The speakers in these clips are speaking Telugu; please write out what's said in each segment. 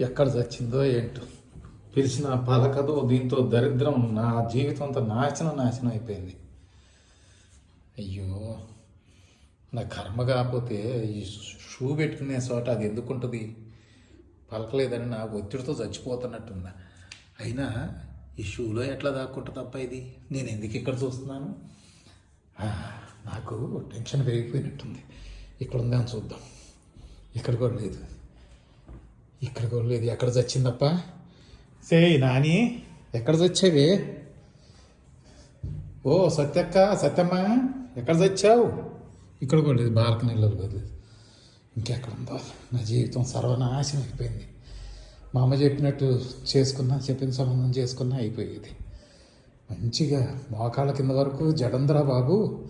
ఎక్కడ చచ్చిందో ఏంటో. పిలిచిన పలకదు దీంతో దరిద్రం నా జీవితం అంతా నాశనం నాశనం అయిపోయింది. అయ్యో నా కర్మ కాకపోతే ఈ షూ పెట్టుకునే చోట అది ఎందుకుంటుంది? పలకలేదని నాకు ఒత్తిడితో చచ్చిపోతున్నట్టుందా? అయినా ఈ షూలో ఎట్లా దాక్కుంటుందప్ప ఇది? నేను ఎందుకు ఇక్కడ చూస్తున్నాను? నాకు టెన్షన్ పెరిగిపోయినట్టుంది. ఇక్కడ ఉందని చూద్దాం. ఇక్కడ కూడా లేదు. ఇక్కడ కూడా లేదు ఎక్కడ చచ్చిందప్ప? సేయ్ నాని. ఎక్కడ చచ్చావే? ఓ సత్యక్క సత్యమ్మ ఎక్కడ చచ్చావు? ఇక్కడ కూడా లేదు బాల్కనీలో లేదు ఇంకెక్కడ ఉందో. నా జీవితం సర్వనాశనం అయిపోయింది. మా అమ్మ చెప్పినట్టు చేసుకున్నా చెప్పిన సంబంధం చేసుకున్నా అయిపోయేది. మంచిగా మోకాళ్ళ కింద వరకు జడంధ్రా బాబు.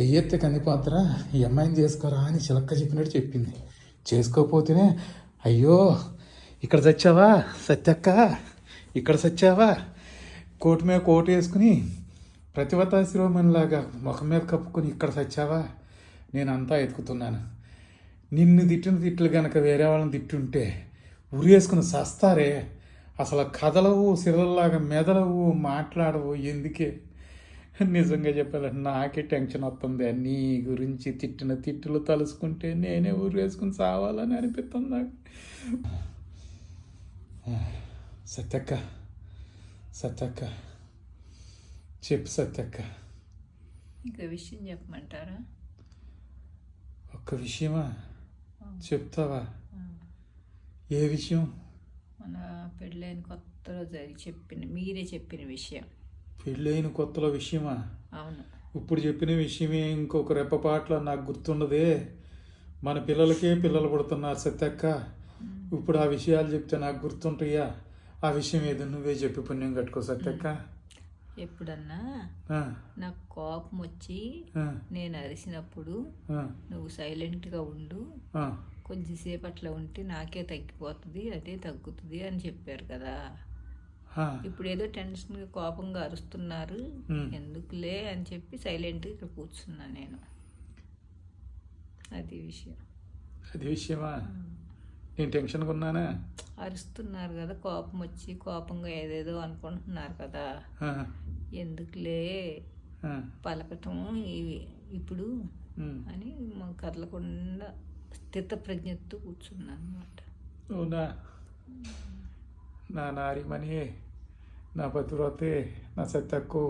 చెయ్యెత్తే కందిపోతరా ఈ అమ్మాయిని చేసుకోరా అని చిలక్క చెప్పినట్టు చెప్పింది. చేసుకోకపోతేనే అయ్యో ఇక్కడ చచ్చావా? సత్యక్క ఇక్కడ చచ్చావా? కోటు మీద కోటు వేసుకుని ప్రతివతా శిరోమణిలాగా ముఖం మీద కప్పుకొని ఇక్కడ చచ్చావా? నేను అంతా ఎతుకుతున్నాను నిన్ను తిట్టిన తిట్లు గనక వేరే వాళ్ళని తిట్టుంటే ఉరేసుకుని సస్తారే. అసలు కదలవు సిరల్లాగా మెదలవు మాట్లాడవు ఎందుకే? నిజంగా చెప్పాలంటే నాకే టెన్షన్ వస్తుంది. నీ గురించి తిట్టిన తిట్టులు తలుసుకుంటే నేనే ఊరేసుకుని సావాలని అనిపిస్తుంది నాకు. సత్యక్క సత్యక్క చెప్పు సత్యక్క. ఇంకా విషయం చెప్పమంటారా? ఒక్క విషయమా? చెప్తావా? ఏ విషయం? మన పెళ్ళైన కొత్తలో జరిగి చెప్పిన మీరే చెప్పిన విషయం. పెళ్ళైన కొత్తలో విషయమా? అవును. ఇప్పుడు చెప్పిన విషయమే ఇంకొక రెప్పపాట్ల నాకు గుర్తుండదే. మన పిల్లలకే పిల్లలు పుడుతున్నారు సత్యక్క. ఇప్పుడు ఆ విషయాలు చెప్తే నాకు గుర్తుంటాయా? ఆ విషయం ఏదో నువ్వే చెప్పి పుణ్యం కట్టుకో సత్యక్క. ఎప్పుడన్నా నాకు కోపం వచ్చి నేను అరిసినప్పుడు నువ్వు సైలెంట్గా ఉండు. ఆ. కొద్దిసేపు అట్లా ఉంటే నాకే తగ్గిపోతుంది అదే తగ్గుతుంది అని చెప్పారు కదా. ఇప్పుడు ఏదో టెన్షన్గా కోపంగా అరుస్తున్నారు. ఎందుకులే అని చెప్పి సైలెంట్గా ఇక్కడ కూర్చున్నా నేను. అది విషయం. అది విషయమా? నేను టెన్షన్గా ఉన్నానా? అరుస్తున్నారు కదా కోపం వచ్చి కోపంగా ఏదేదో అనుకుంటున్నారు కదా. ఎందుకులే? పలకటం ఇవి ఇప్పుడు. అని కదలకుండా స్థిత ప్రజ్ఞతో కూర్చున్నాను అనమాట అవునా? నా నారిమణి నా పతివ్రతే నా సత్యక్కు